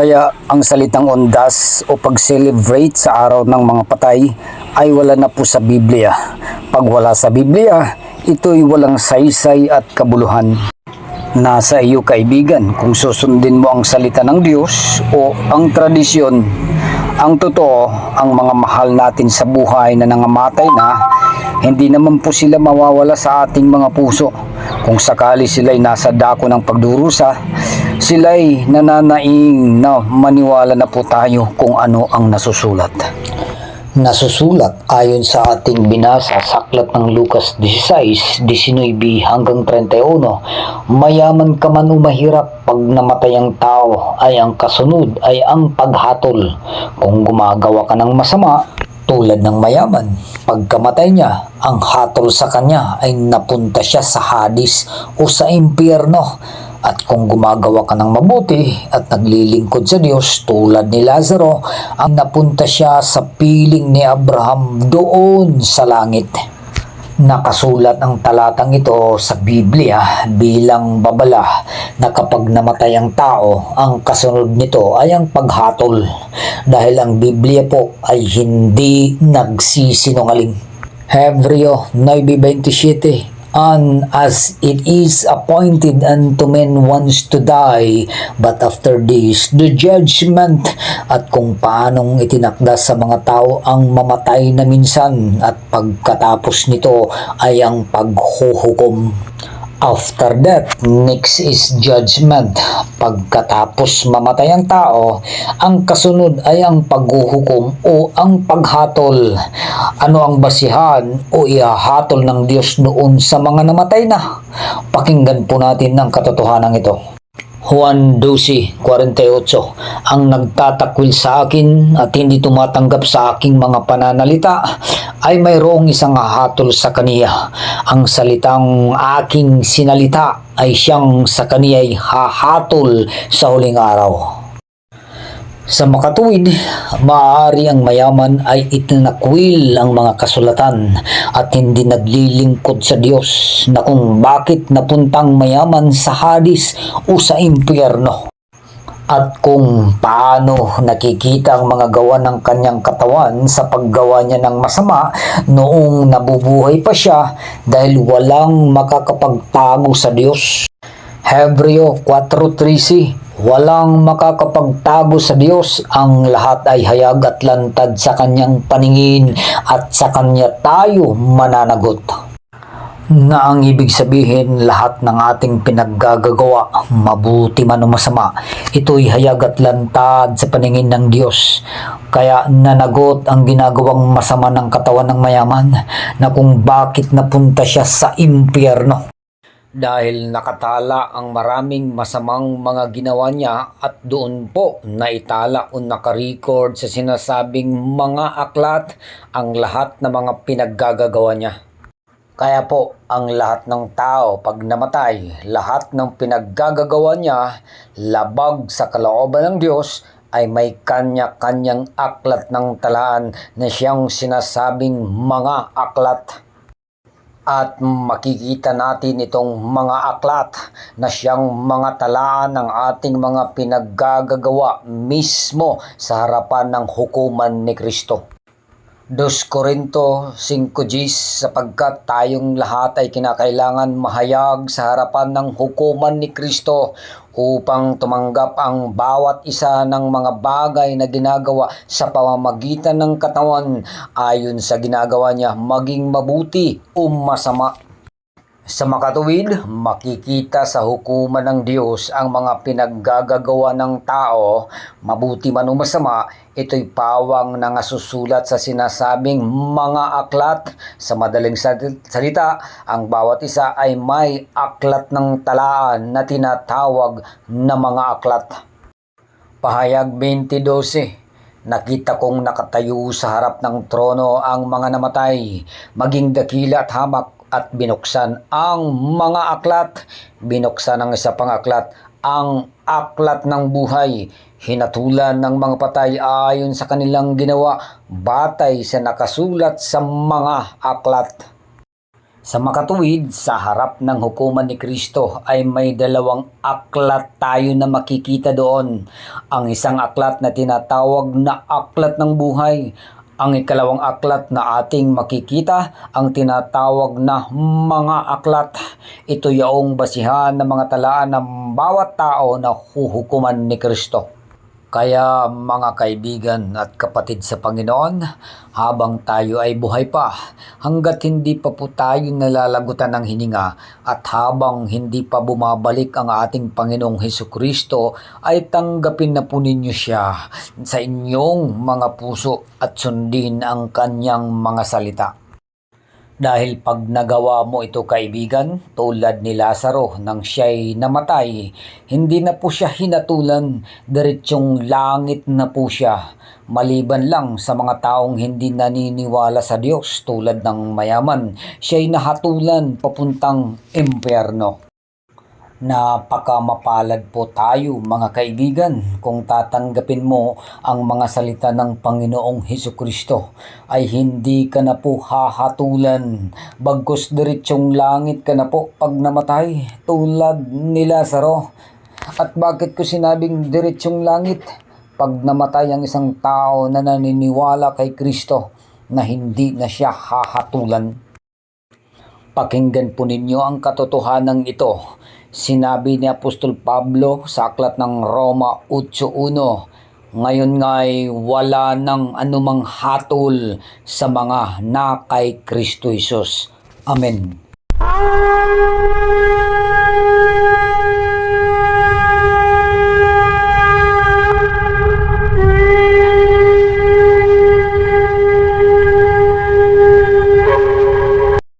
Ang salitang ondas o pag-celebrate sa araw ng mga patay ay wala na po sa Biblia. Pag wala sa Biblia, ito'y walang saysay at kabuluhan. Nasa iyo kaibigan kung susundin mo ang salita ng Diyos o ang tradisyon. Ang totoo, ang mga mahal natin sa buhay na nangamatay na, hindi naman po sila mawawala sa ating mga puso. Kung sakali sila'y nasa dako ng pagdurusa, sila'y nananaing na maniwala na po tayo kung ano ang nasusulat. Nasusulat ayon sa ating binasa sa aklat ng Lucas 16, 19 hanggang 31, mayaman ka man o mahirap pag namatay ang tao ay ang kasunod ay ang paghatol. Kung gumagawa ka ng masama, tulad ng mayaman, pagkamatay niya, ang hatol sa kanya ay napunta siya sa Hades o sa impyerno. At kung gumagawa ka ng mabuti at naglilingkod sa Diyos tulad ni Lazaro, ang napunta siya sa piling ni Abraham doon sa langit. Nakasulat ang talatang ito sa Biblia bilang babala na kapag namatay ang tao, ang kasunod nito ay ang paghatol dahil ang Biblia po ay hindi nagsisinungaling. Hebreo 9.27 And as it is appointed unto men once to die, but after this, the judgment. At kung paanong itinakda sa mga tao ang mamatay na minsan at pagkatapos nito ay ang paghuhukom. After that, next is judgment. Pagkatapos mamatay ang tao, ang kasunod ay ang paghuhukom o ang paghatol. Ano ang basihan o ihahatol ng Diyos doon sa mga namatay na? Pakinggan po natin ang katotohanan ito. Juan 12:48 Ang nagtatakwil sa akin at hindi tumatanggap sa aking mga pananalita ay mayroong isang hahatol sa kaniya. Ang salitang aking sinalita ay siyang sa kaniya'y hahatol sa huling araw. Sa makatuwid, maaari ang mayaman ay itinakwil ang mga kasulatan at hindi naglilingkod sa Diyos na kung bakit napuntang mayaman sa Hades o sa impyerno. At kung paano nakikita ang mga gawa ng kanyang katawan sa paggawa niya ng masama noong nabubuhay pa siya dahil walang makakapagtago sa Diyos. Hebreo 4.13 Walang makakapagtago sa Diyos, ang lahat ay hayag at lantad sa kanyang paningin at sa kanya tayo mananagot. Na ang ibig sabihin lahat ng ating pinaggagawa, mabuti man o masama, ito'y hayag at lantad sa paningin ng Diyos. Kaya nanagot ang ginagawang masama ng katawan ng mayaman na kung bakit napunta siya sa impyerno dahil nakatala ang maraming masamang mga ginawa niya at doon po naitala o nakarecord sa sinasabing mga aklat ang lahat ng mga pinaggagagawa niya. Kaya po, ang lahat ng tao pag namatay, lahat ng pinaggagagawa niya, labag sa kalooban ng Diyos, ay may kanya-kanyang aklat ng talaan na siyang sinasabing mga aklat at makikita natin itong mga aklat na siyang mga talaan ng ating mga pinaggagagawa mismo sa harapan ng hukuman ni Kristo. 2 Korinto 5 Gs sapagkat tayong lahat ay kinakailangan mahayag sa harapan ng hukuman ni Kristo upang tumanggap ang bawat isa ng mga bagay na ginagawa sa pamamagitan ng katawan ayon sa ginagawa niya maging mabuti o masama. Sa makatuwid, makikita sa hukuman ng Diyos ang mga pinaggagagawa ng tao, mabuti man o masama, ito'y pawang na nasusulat sa sinasabing mga aklat. Sa madaling salita, ang bawat isa ay may aklat ng talaan na tinatawag na mga aklat. Pahayag 2012 Nakita kong nakatayo sa harap ng trono ang mga namatay, maging dakila at hamak at binuksan ang mga aklat. Binuksan ang isa pang aklat, ang aklat ng buhay. Hinatulan ng mga patay ayon sa kanilang ginawa, batay sa nakasulat sa mga aklat. Sa makatuwid, sa harap ng hukuman ni Kristo ay may dalawang aklat tayo na makikita doon. Ang isang aklat na tinatawag na aklat ng buhay. Ang ikalawang aklat na ating makikita ang tinatawag na mga aklat. Ito yaong basihan ng mga talaan ng bawat tao na huhukuman ni Kristo. Kaya mga kaibigan at kapatid sa Panginoon, habang tayo ay buhay pa, hanggat hindi pa po tayo nalalagutan ng hininga at habang hindi pa bumabalik ang ating Panginoong Heso Kristo, ay tanggapin na po ninyo siya sa inyong mga puso at sundin ang kanyang mga salita. Dahil pag nagawa mo ito kaibigan, tulad ni Lazaro nang siya'y namatay, hindi na po siya hinatulan, diretsyong langit na po siya. Maliban lang sa mga taong hindi naniniwala sa Diyos tulad ng mayaman, siya'y nahatulan papuntang impyerno. Napakamapalad po tayo mga kaibigan kung tatanggapin mo ang mga salita ng Panginoong Heso Kristo ay hindi ka na po hahatulan bagkus diretsyong langit ka na po pag namatay tulad ni Lazaro. At bakit ko sinabing diretsyong langit? Pag namatay ang isang tao na naniniwala kay Kristo na hindi na siya hahatulan. Pakinggan po ninyo ang katotohanan ito. Sinabi ni Apostol Pablo sa aklat ng Roma 8.1, Ngayon nga'y wala ng anumang hatol sa mga na kay Kristo Jesus. Amen.